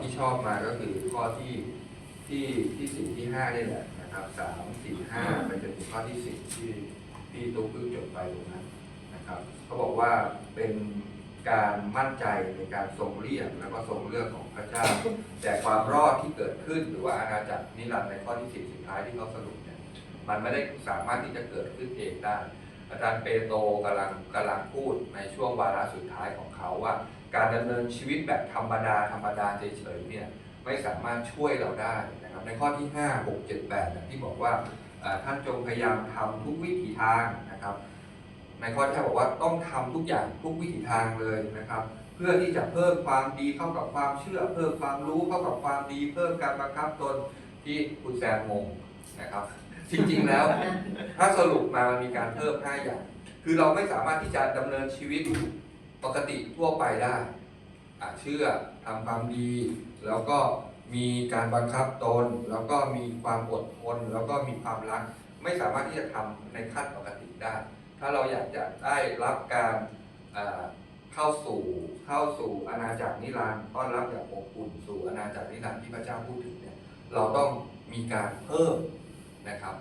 ที่ชอบมาก็คือข้อที่ที่ที่สี่ที่ห้านี่แหละนะครับสามสี่ห้าไปจนถึงข้อที่สี่ที่ที่ตุ๊กเพิ่งจดไปตรงนั้นนะครับเขาบอกว่าเป็นการมั่นใจในการทรงเรียกแล้วก็ทรงเลือกของพระเจ้า แต่ความรอดที่เกิดขึ้นหรือว่าอาณาจักรนิรันดร์ในข้อที่สี่สุดท้ายที่เขาสรุปเนี่ยมันไม่ได้สามารถที่จะเกิดขึ้นเองได้อาจารย์เปโตรกำลังกำลังพูดในช่วงวาระสุดท้ายของเขาว่า การดำเนินชีวิตแบบธรรมดาธรรมดาเฉยๆเนี่ยไม่สามารถช่วยเราได้นะครับในข้อที่ 5 6 7 8นะที่บอกว่าอ่าท่านจงพยายามทำทุกวิถีทางนะครับ ในข้อที่5บอกว่าต้องทำทุกอย่างทุกวิถีทางเลยนะครับ เพื่อที่จะเพิ่มความดีเข้ากับความเชื่อ เพิ่มความรู้เข้ากับความดี เพิ่มการบังคับตนที่คุณแซมงงนะครับ จริงๆแล้ว ถ้าสรุปมามันมีการเพิ่ม 5 อย่าง คือเราไม่สามารถที่จะดำเนินชีวิต ปกติทั่วไปได้อะเชื่อทำความดี แล้วก็มีการบังคับตน แล้วก็มีความอดทนแล้วก็มีความรัก ไม่สามารถที่จะทำในขั้นปกติได้ ถ้าเราอยากจะได้รับการเข้าสู่เข้าสู่อาณาจักรนิรันดร์ต้อนรับอย่างอบอุ่นสู่อาณาจักรนิรันดร์ที่พระเจ้าพูดถึงเนี่ยเราต้องมีการเพิ่มนะครับ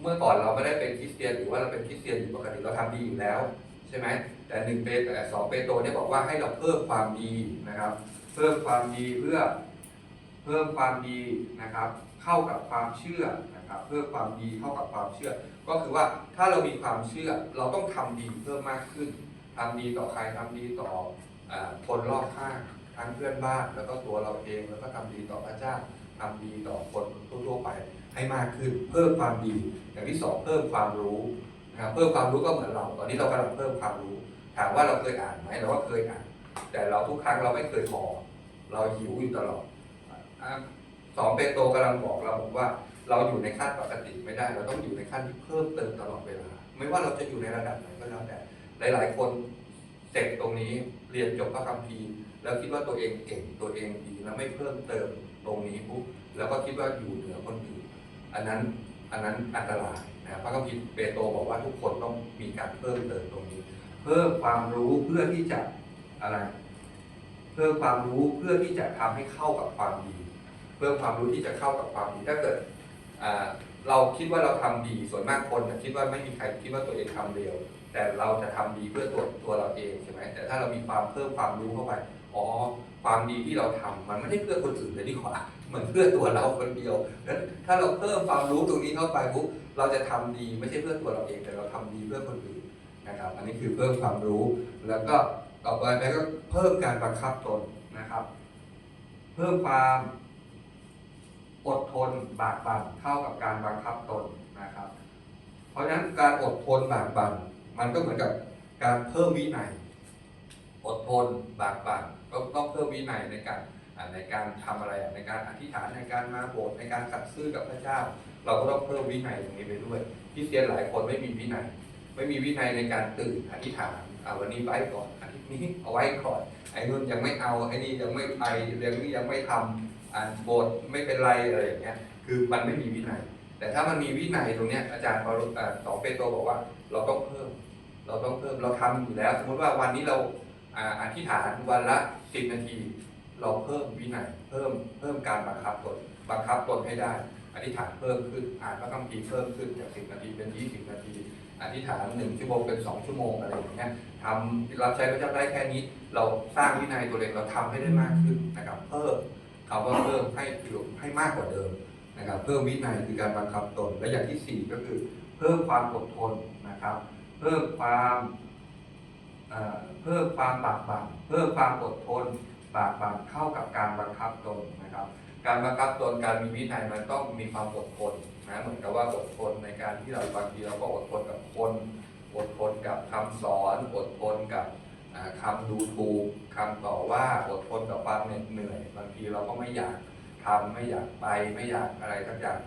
เมื่อก่อนเราไม่ได้เป็นคริสเตียนหรือว่าเราเป็นคริสเตียนอยู่ปกติเราทำดีอยู่แล้ว ใช่ไหมแต่หนึ่งเปแต่สองเปโตรเนี่ยบอกว่าให้เราเพิ่มความดีนะครับ เพิ่มความดีเพื่อเพิ่มความดีนะครับ เข้ากับความเชื่อนะครับ เพิ่มความดีเข้ากับความเชื่อ ก็คือว่าถ้าเรามีความเชื่อเราต้องทำดีเพิ่มมากขึ้นทำดีต่อใครทำดีต่ออคนรอบข้างทั้งเพื่อนบ้านแล้วก็ตัวเราเองแล้วก็ทำดีต่อพระเจ้าทำดีต่อคนทั่วไปให้มากขึ้น เพิ่มความดี อย่างที่สองเพิ่มความรู้ นะครับเพิ่มความรู้ก็เหมือนเรา ตอนนี้เรากำลังเพิ่มความรู้ ถามว่าเราเคยอ่านไหมเราก็เคยอ่าน แต่เราทุกครั้งเราไม่เคยพอ เราหิวอยู่ตลอดสองเปโตรกำลังบอกเราบอกว่า เราอยู่ในขั้นปกติไม่ได้ เราต้องอยู่ในขั้นที่เพิ่มเติมตลอดเวลา ไม่ว่าเราจะอยู่ในระดับไหนก็แล้วแต่หลาย ๆ คนเสร็จตรงนี้เรียนจบพระคัมภีร์แล้วคิดว่าตัวเองเก่งตัวเองดีแล้วไม่เพิ่มเติมตรงนี้ปุ๊บแล้วก็คิดว่าอยู่เหนือคนอื่นอันนั้น อันนั้นอันตรายนะครับพระคัมภีร์เปโตรบอกว่าทุกคนต้องมีการเพิ่มเติมตรงนี้ เพิ่มความรู้เพื่อที่จะอะไร เพิ่มความรู้เพื่อที่จะทำให้เข้ากับความดี เพิ่มความรู้ที่จะเข้ากับความดีถ้าเกิดเราคิดว่าเราทำดีส่วนมากคนน่ะคิดว่าไม่มีใครคิดว่าตัวเองทำเร็ว แต่เราจะทำดีเพื่อตัวตัวเราเองใช่ไหมแต่ถ้าเรามีความเพิ่มความรู้เข้าไปอ๋อความดีที่เราทำมันไม่ได้เพื่อคนอื่นเลยดีกว่ามันเพื่อตัวเราคนเดียวนั้นถ้าเราเพิ่มความรู้ตรงนี้เข้าไปปุ๊บเราจะทำดีไม่ใช่เพื่อตัวเราเองแต่เราทำดีเพื่อคนอื่นนะครับ อันนี้คือเพิ่มความรู้แล้วก็ต่อไปไปก็เพิ่มการบังคับตนนะครับ เพิ่มความอดทนบากบั่นเข้ากับการบังคับตนนะครับ เพราะฉะนั้นการอดทนบากบั่น มันก็เหมือนกับการเพิ่มวินัยอดทนบากบั่นก็ต้องเพิ่มวินัยในการในการทำอะไรในการอธิษฐานในการมาโบสถ์ในการสัตย์ซื่อกับพระเจ้า เราก็ต้องเพิ่มวินัยตรงนี้ไปด้วยคริเตียนหลายคนไม่มีวินัย ไม่มีวินัยในการตื่นอธิษฐานอาวันนี้ไว้ก่อนอาทิตย์นี้เอาไว้ก่อนไอ้นู่นยังไม่เอาไอ้นี่ยังไม่ไปเรื่องนี้ยังไม่ทำอ่านโบสถ์ไม่เป็นไรอะไรอย่างเงี้ยคือมันไม่มีวินัย แต่ถ้ามันมีวินัยตรงเนี้ยอาจารย์ปาโลอ่าสองเปโตรบอกว่า เราต้องเพิ่ม เราต้องเพิ่มเราทำอยู่แล้ว สมมติว่าวันนี้เราอธิษฐานวันละสิบนาที เราเพิ่มวินัยเพิ่มเพิ่มการบังคับตนบังคับตนให้ได้ อธิษฐานเพิ่มขึ้นอ่านพระคัมภีร์เพิ่มขึ้นจากสิบนาทีเป็นยี่สิบนาทีอธิษฐานหนึ่งชั่วโมงเป็นสองชั่วโมงอะไรอย่างเงี้ยทำรับใช้พระเจ้าได้แค่นี้ เราสร้างวินัยตัวเองเราทำให้ได้มากขึ้นนะครับ เพิ่มคำว่าเพิ่มให้ให้มากกว่าเดิมนะครับ เพิ่มวินัยคือการบังคับตนและอย่างที่สี่ก็คือ เพิ่มความอดทนนะครับ เพิ่มความเพิ่มความบากบั่นเพิ่มความอดทนบากบั่นเข้ากับการบังคับตนนะครับ การบังคับตนการมีวินัยมันต้องมีความอดทนนะเหมือนกับว่าอดทนในการที่เราบางทีเราก็อดทนกับคนอดทนกับคำสอนอดทนกับอ่าคำดูถูกคำต่อว่าอดทนกับความเหน็ดเหนื่อย บางทีเราก็ไม่อยากทำไม่อยากไปไม่อยากอะไรสักอย่าง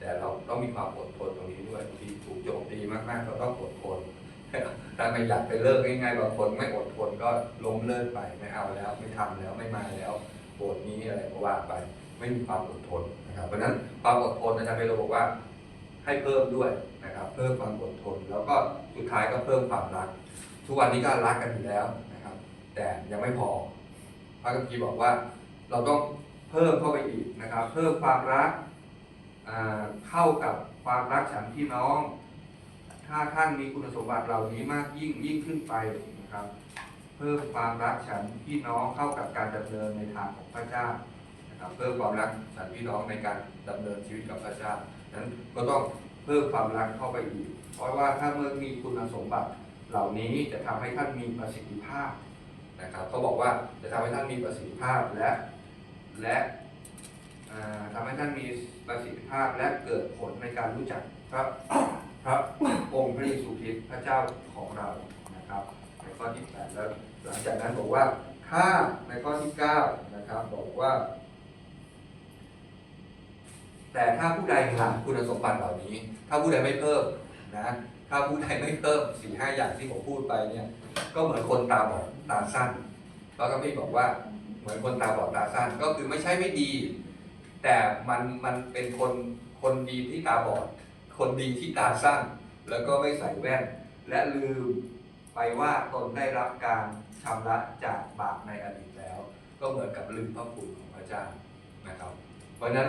แต่เราต้องมีความอดทนตรงนี้ด้วยบางทีถูกโจมตีมากๆเราต้องอดทนถ้าไม่อยากไปเลิกง่ายๆบางคนไม่อดทนก็ล้มเลิกไปไม่เอาแล้ว ไม่ทำแล้วไม่มาแล้วโกรธนี้อะไรก็ว่าไป ไม่มีความอดทนนะครับ เพราะฉะนั้นความอดทนอาจารย์เปโลบอกว่า ให้เพิ่มด้วยนะครับ เพิ่มความอดทน แล้วก็สุดท้ายก็เพิ่มความรัก ทุกวันนี้ก็รักกันอยู่แล้วนะครับ แต่ยังไม่พอพระคัมภีร์บอกว่า เราต้องเพิ่มเข้าไปอีกนะครับ เพิ่มความรัก เข้ากับความรักฉันพี่น้อง ถ้าท่านมีคุณสมบัติเหล่านี้มากยิ่งยิ่งขึ้นไปนะครับ เพิ่มความรักฉันพี่น้องเข้ากับการดำเนินในทางของพระเจ้านะครับเพิ่มความรักฉันพี่น้องในการดำเนินชีวิตกับพระเจ้านั้นก็ต้องเพิ่มความรักเข้าไปอีก เพราะว่าถ้าเมื่อมีคุณสมบัติเหล่านี้จะทำให้ท่านมีประสิทธิภาพนะครับเขาบอกว่าจะทำให้ท่านมีประสิทธิภาพและและ ทำให้ท่านมีประสิทธิภาพและเกิดผลในการรู้จักพระพระองค์พระเยซูคริสต์พระเจ้าของเรานะครับในข้อที่แปดแล้วหลังจากนั้นบอกว่าถ้าในข้อที่เก้านะครับบอกว่า แต่ถ้าผู้ใดขาดคุณสมบัติเหล่านี้ ถ้าผู้ใดไม่เพิ่มนะถ้าผู้ใดไม่เพิ่มสี่ห้าอย่างที่ผมพูดไปเนี่ยก็เหมือนคนตาบอดตาสั้นแล้วก็พี่บอกว่าเหมือนคนตาบอดตาสั้นก็คือไม่ใช่ไม่ดี แต่มันมันเป็นคนคนดีที่ตาบอด คนดีที่ตาสั้น แล้วก็ไม่ใส่แว่น และลืมไปว่าตนได้รับการชำระจากบาปในอดีตแล้ว ก็เหมือนกับลืมพระคุณของพระเจ้านะครับ เพราะนั้น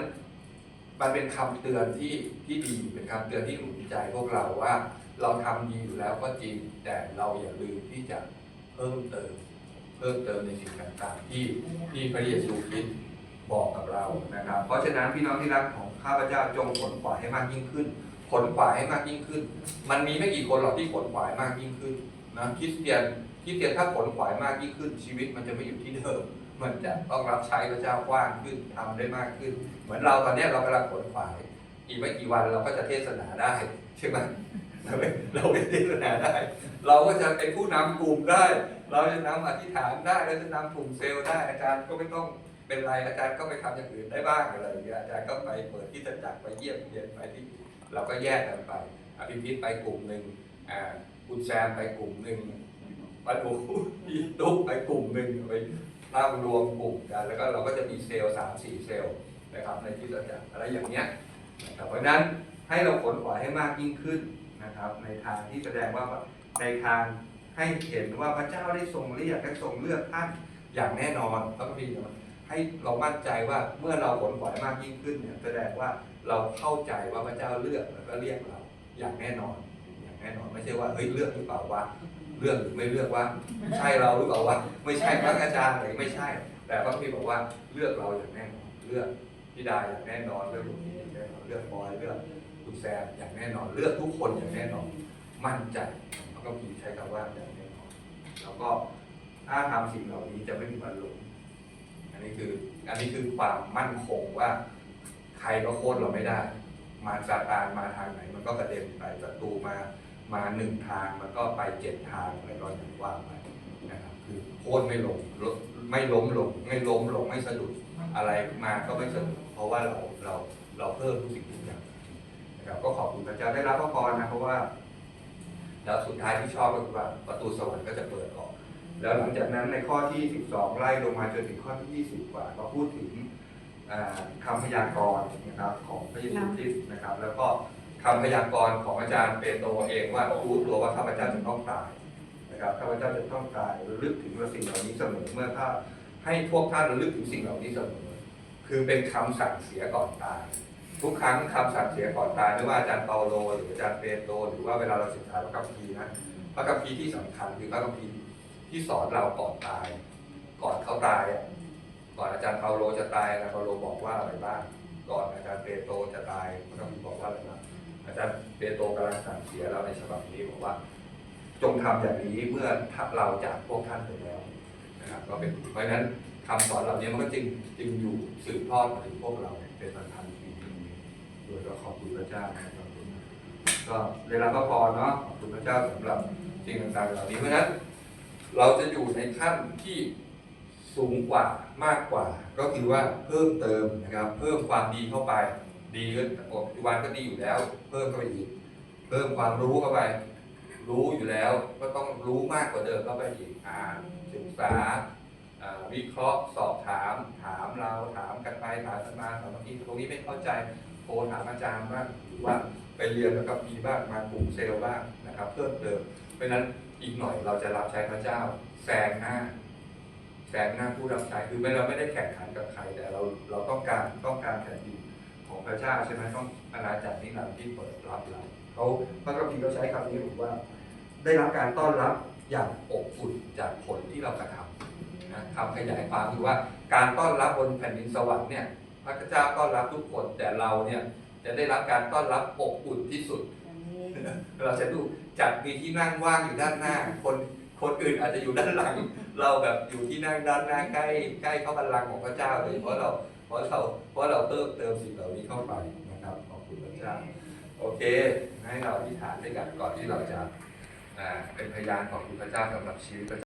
มันเป็นคำเตือนที่ที่ดีเป็นคำเตือนที่อุ่นใจพวกเราว่าเราทำดีอยู่แล้วก็จริง แต่เราอย่าลืมที่จะเพิ่มเติม เพิ่มเติมในสิ่งต่างๆ ที่ที่พระเยซูคริสต์ บอกกับเรานะครับ เพราะฉะนั้นพี่น้องที่รักของข้าพเจ้าจงขนขวายให้มากยิ่งขึ้น ขนขวายให้มากยิ่งขึ้น มันมีไม่กี่คนหรอกที่ขนขวายมากยิ่งขึ้นนะคริสเตียนคริสเตียนถ้าขนขวายมากยิ่งขึ้น ชีวิตมันจะไม่อยู่ที่เดิมมันจะต้องรับใช้พระเจ้ากว้างขึ้นทำได้มากขึ้น เหมือนเราตอนนี้เรากำลังขนขวายอีกไม่กี่วันเราก็จะเทศนาได้ใช่ไหมเราไปเราไปเทศนาได้ เราก็จะเป็นผู้นำกลุ่มได้ เราจะนำอธิษฐานได้เราจะนำกลุ่มเซลล์ได้อาจารย์ก็ไม่ต้อง เป็นไรอาจารย์ก็ไปทำอย่างอื่นได้บ้างอะไรอย่างเงี้ยอาจารย์ก็ไปเปิดที่จักรไปเยี่ยมเยียนไปที่เราก็แยกกันไปอภิพิธไปกลุ่มหนึ่งอ่าคุณแซมไปกลุ่มหนึ่งปันโอพี่ตุ๊กไปกลุ่มหนึ่งไปตั้งรวมกลุ่มกันแล้วก็เราก็จะมีเซลล์สามสี่เซลล์นะครับในที่จักรอะไรอย่างเงี้ยนะครับเพราะนั้นให้เราขนขวายให้มากยิ่งขึ้นนะครับ ในทางที่แสดงว่าในทางให้เห็นว่าพระเจ้าได้ทรงเรียกและทรงเลือกท่านอย่างแน่นอนพระคัมภีร์บอก ให้เรามั่นใจว่าเมื่อเราผลขวายมากยิ่งขึ้นเนี่ยแสดงว่าเราเข้าใจว่าพระเจ้าเลือกแล้วก็เรียกเราอย่างแน่นอน อย่างแน่นอนไม่ใช่ว่าเฮ้ยเลือกหรือเปล่าวะเลือกหรือไม่เลือกว่าใช่เราหรือเปล่าวะไม่ใช่พระอาจารย์หรือไม่ใช่ แต่พระคัมภีร์บอกว่าเลือกเราอย่างแน่นอนเลือกพี่ดาอย่างแน่นอนเลือกลุงนี้อย่างแน่นอนเลือกบอยเลือกคุณแซมอย่างแน่นอนเลือกทุกคนอย่างแน่นอนมั่นใจพระคัมภีร์ใช้คำว่าอย่างแน่นอนแล้วก็ถ้าทำสิ่งเหล่านี้จะไม่มีวันหลง นี้คืออันนี้คือความมั่นคงว่าใครก็โค่นเราไม่ได้ มาซาตานมาทางไหน มันก็กระเด็นไปศัตรูมามาหนึ่งทางมันก็ไปเจ็ดทางอะไรก็อย่างว่าไปนะครับคือโค่นไม่ลงไม่ล้มลงไม่ล้มลงไม่สะดุดอะไรมาก็ไม่สะดุดเพราะว่าเราเราเราเพิ่มทุกสิ่งทุกอย่างนะครับก็ขอบคุณพระเจ้าได้รับพระพรนะเพราะว่า แล้วสุดท้ายที่ชอบก็คือว่าประตูสวรรค์ก็จะเปิดออก แล้วหลังจากนั้นในข้อที่ 12 ไล่ลงมาจนถึงข้อที่ 20 กว่า ก็พูดถึงอ่าคำพยากรณ์นะครับของพระเยซูคริสต์นะครับ แล้วก็คำพยากรณ์ของอาจารย์เปโตรเองว่ารู้ตัวว่าข้าพเจ้าจะต้องตายนะครับข้าพเจ้าจะต้องตายระลึกถึงสิ่งเหล่านี้เสมอเมื่อถ้าให้พวกท่านระลึกถึงสิ่งเหล่านี้เสมอ คือเป็นคำสั่งเสียก่อนตาย ทุกครั้งคำสั่งเสียก่อนตายไม่ว่าอาจารย์เปาโลหรืออาจารย์เปโตรหรือว่าเวลาเราศึกษาพระคัมภีร์นะพระคัมภีร์ที่สำคัญคือพระคัมภีร์ ที่สอนเราก่อนตาย ก่อนเขาตายอะก่อนอาจารย์เปาโลจะตายอาจารย์เปาโลบอกว่าอะไรบ้างก่อนอาจารย์เปโตรจะตายพระคัมภีร์บอกว่าอะไรบ้างอาจารย์เปโตรกำลังสั่งเสียเราในฉบับนี้บอกว่า จงทำอย่างนี้เมื่อเราจากพวกท่านไปแล้วนะครับก็เป็นเพราะฉะนั้นคำสอนเหล่านี้มันก็จึงจึงอยู่สืบทอดมาถึงพวกเราเป็นพันพันปีโดยก็ขอบคุณพระเจ้านะครับก็ได้รับพระพรเนาะขอบคุณพระเจ้าสำหรับสิ่งต่างๆเหล่านี้เพราะฉะนั้น เราจะอยู่ในขั้นที่สูงกว่ามากกว่า ก็คือว่าเพิ่มเติมนะครับ เพิ่มความดีเข้าไป ดีก็ปัจจุบันก็ดีอยู่แล้ว เพิ่มเข้าไปอีก เพิ่มความรู้เข้าไป รู้อยู่แล้วก็ต้องรู้มากกว่าเดิมเข้าไปอีกอ่านศึกษาวิเคราะห์สอบถาม ถามเราถามกันไปถามกันมาบางทีตรงนี้ไม่เข้าใจโทรถามอาจารย์บ้างหรือว่าไปเรียนแล้วก็มีบ้างมากลุ่มเซลล์บ้างนะครับ เพิ่มเติมเพราะฉะนั้น อีกหน่อยเราจะรับใช้พระเจ้าแซงหน้าแซงหน้าผู้รับใช้คือไม่เราไม่ได้แข่งขันกับใครแต่เราเราต้องการต้องการแผ่นดินของพระเจ้าใช่ไหมต้องอาณาจักรนิรันดร์ที่เปิดรับเราเขาพระคัมภีร์เขาใช้คำนี้บอกว่า ได้รับการต้อนรับอย่างอบอุ่นจากผลที่เรากระทำนะคำขยายความคือว่าการต้อนรับบนแผ่นดินสวรรค์เนี่ยพระเจ้าต้อนรับทุกคนแต่เราเนี่ยจะได้รับการต้อนรับอบอุ่นที่สุด เราจะดูจัดมีที่นั่งว่างอยู่ด้านหน้า คนคนอื่นอาจจะอยู่ด้านหลัง เราแบบอยู่ที่นั่งด้านหน้าใกล้ใกล้เข้าบัลลังก์ของพระเจ้าเลยเพราะเราเพราะเราเพราะเราเติมเติมสิ่งเหล่านี้เข้าไปนะครับขอบคุณพระเจ้าโอเค ให้เราอธิษฐานด้วยกันก่อนที่เราจะเป็นพยานของคุณพระเจ้าสำหรับชีวิตประ